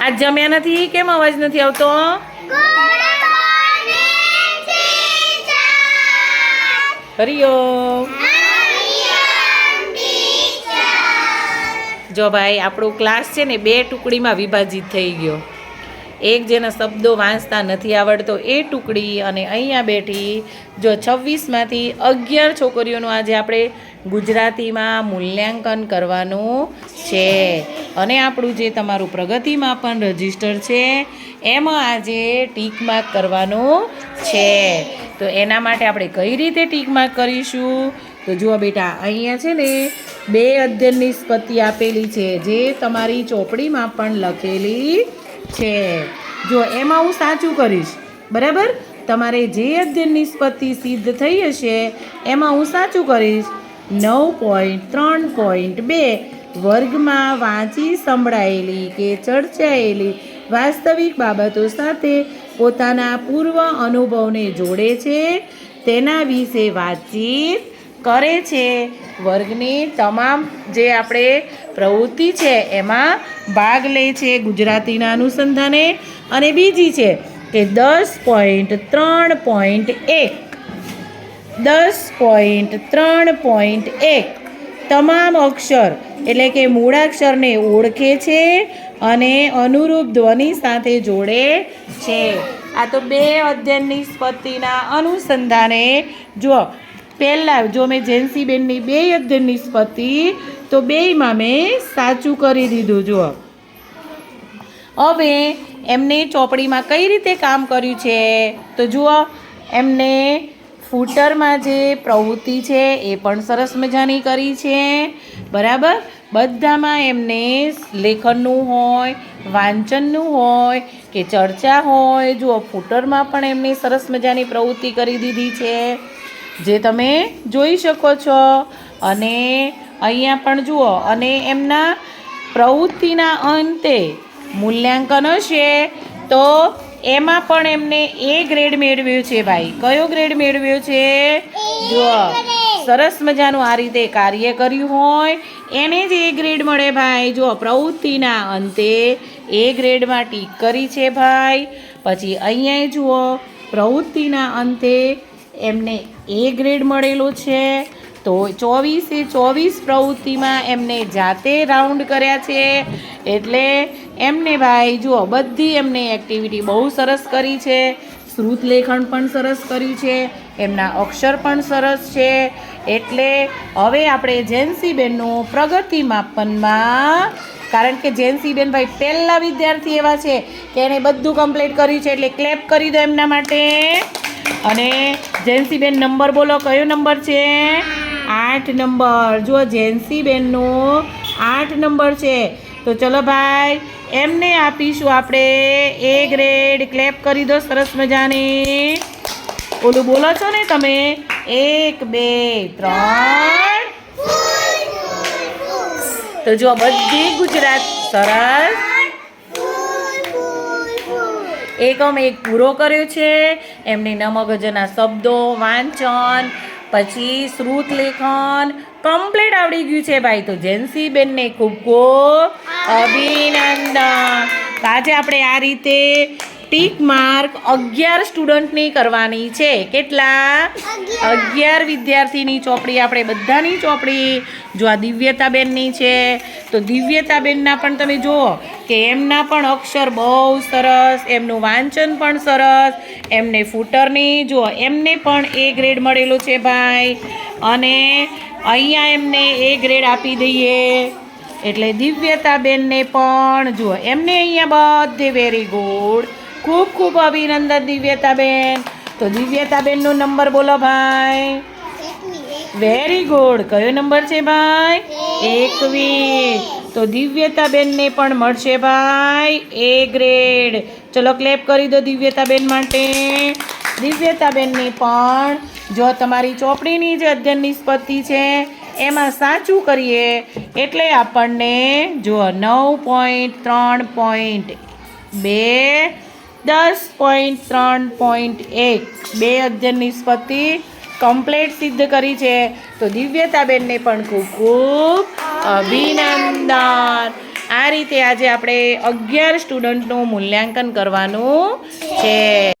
આજ જમ્યા નથી? કેમ અવાજ નથી આવતો? હરિયો જો ભાઈ, આપણો ક્લાસ છે ને બે ટુકડીમાં વિભાજિત થઈ ગયો. એક જેના શબ્દો વાંચતા નથી આવડતો એ ટુકડી અને અહીંયા બેઠી જો છવ્વીસમાંથી અગિયાર છોકરીઓનું આજે આપણે ગુજરાતીમાં મૂલ્યાંકન કરવાનું છે. અને આપણું જે તમારું પ્રગતિમાં પણ રજિસ્ટર છે, એમાં આજે ટીક માર્ક કરવાનું છે. તો એના માટે આપણે કઈ રીતે ટીક માર્ક કરીશું? તો જુઓ બેટા, અહીંયા છે ને બે અધ્યયન નિષ્પત્તિ આપેલી છે, જે તમારી ચોપડીમાં પણ લખેલી છે. જો એમાં હું સાચું કરીશ, બરાબર? તમારે જે અધ્યયન નિષ્પત્તિ સિદ્ધ થઈ હશે, એમાં હું સાચું કરીશ, નવ પોઈન્ટ ત્રણ પોઈન્ટ બે, વર્ગમાં વાંચી સંભળાયેલી કે ચર્ચાયેલી વાસ્તવિક બાબતો સાથે પોતાના પૂર્વ અનુભવને જોડે છે. તેના વિશે વાતચીત કરે છે. વર્ગની તમામ જે આપણે પ્રવૃત્તિ છે, એમાં ભાગ લે છે ગુજરાતીના અનુસંધાને. અને બીજી છે કે દસ પોઈન્ટ ત્રણ પોઈન્ટ એક. દસ પોઈન્ટ ત્રણ પોઈન્ટ એક. તમામ અક્ષર, એટલે કે મૂળાક્ષરને ઓળખે છે અને અનુરૂપ ધ્વનિ સાથે જોડે છે. આ તો બે અધ્યયન નિષ્પત્તિના અનુસંધાને. જો પહેલાં જો મેં જેન્સીબેનની બે અધ્યયન નિષ્પત્તિ તો બેયમાં મેં સાચું કરી દીધું, જુઓ. હવે એમને ચોપડીમાં કઈ રીતે કામ કર્યું છે? તો જુઓ, એમને ફૂટરમાં જે પ્રવૃત્તિ છે એ પણ સરસ મજાની કરી છે. બરાબર? બધામાં એમને લેખનનું હોય, વાંચનનું હોય કે ચર્ચા હોય, જુઓ, ફૂટરમાં પણ એમને સરસ મજાની પ્રવૃત્તિ કરી દીધી છે. જે તમે જોઈ શકો છો. અને અહીંયા પણ જુઓ, અને એમના પ્રવૃત્તિના અંતે મૂલ્યાંકન હશે. તો એમાં પણ એમને એ ગ્રેડ મેળવ્યો છે ભાઈ. કયો ગ્રેડ મેળવ્યો છે? જુઓ, સરસ મજાનું આ રીતે કાર્ય કર્યું હોય. એને જ એ ગ્રેડ મળે ભાઈ. જુઓ, પ્રવૃત્તિના અંતે એ ગ્રેડમાં ટીક કરી છે ભાઈ. પછી અહીંયા જુઓ, પ્રવૃત્તિના અંતે એમને એ ગ્રેડ મળેલો છે. તો ચોવીસે ચોવીસ પ્રવૃત્તિમાં એમને જાતે રાઉન્ડ કર્યા છે. એટલે એમને ભાઈ જુઓ, બધી એમને એક્ટિવિટી બહુ સરસ કરી છે. શ્રુત લેખન પણ સરસ કર્યું છે. એમના અક્ષર પણ સરસ છે. એટલે હવે આપણે જેન્સીબેનનું પ્રગતિ માપનમાં, કારણ કે જેન્સીબેન ભાઈ પહેલાં વિદ્યાર્થી એવા છે કે એણે બધું કમ્પ્લીટ કર્યું છે એટલે ક્લેપ કરી દો એમના માટે. અને જેન્સીબેન નંબર બોલો કયો નંબર છે? આઠ નંબર. જુઓ જેન્સીબેનનો આઠ નંબર છે. તો ચલો ભાઈ એમને આપીશું આપણે એ ગ્રેડ ક્લેપ કરી દો સરસ મજાની. ઓલું બોલો છો ને તમે? એક બે ત્રણ. તો જો બધી ગુજરાત સરસ. એકમ એક પૂરો કર્યો છે. એમની નમગજના શબ્દો વાંચન પછી શ્રુત લેખન. કમ્પ્લીટ આવડી ગયું છે ભાઈ. તો જેન્સી બેનને ખૂબ ખૂબ અભિનંદન. આજે આપણે આ રીતે ટીક માર્ક અગિયાર સ્ટુડન્ટની કરવાની છે. કેટલા? અગિયાર વિદ્યાર્થીની ચોપડી. આપણે બધાની ચોપડી જો આ દિવ્યતાબેનની છે તો દિવ્યતાબેનના પણ તમે જુઓ. કે એમના પણ અક્ષર બહુ સરસ એમનું વાંચન પણ સરસ એમને ફૂટરની જુઓ એમને પણ એ ગ્રેડ મળેલો છે ભાઈ. અને અહીંયા એમને એ ગ્રેડ આપી દઈએ. એટલે દિવ્યતાબેનને પણ જુઓ એમને અહીંયા બધે વેરી ગુડ ખૂબ ખૂબ અભિનંદન દિવ્યતાબેન. તો દિવ્યતાબેનનો નંબર બોલો ભાઈ. વેરી ગુડ કયો નંબર છે ભાઈ? એકવીસ. તો દિવ્યતાબેનને પણ મળશે ભાઈ. એ ગ્રેડ ચલો ક્લેપ કરી દો દિવ્યતાબેન માટે. દિવ્યતાબેનને પણ જો તમારી ચોપડીની જે અધ્યયન નિષ્પત્તિ છે, એમાં સાચું કરીએ એટલે આપણને જો નવ પોઈન્ટ ત્રણ પોઈન્ટ બે, દસ પોઈન્ટ ત્રણ પોઈન્ટ એક બે અધ્યયન નિષ્પત્તિ કમ્પ્લેટ સિદ્ધ કરી છે. તો દિવ્યતાબેનને પણ ખૂબ ખૂબ અભિનંદન. આ રીતે આજે આપણે અગિયાર સ્ટુડન્ટનું મૂલ્યાંકન કરવાનું છે.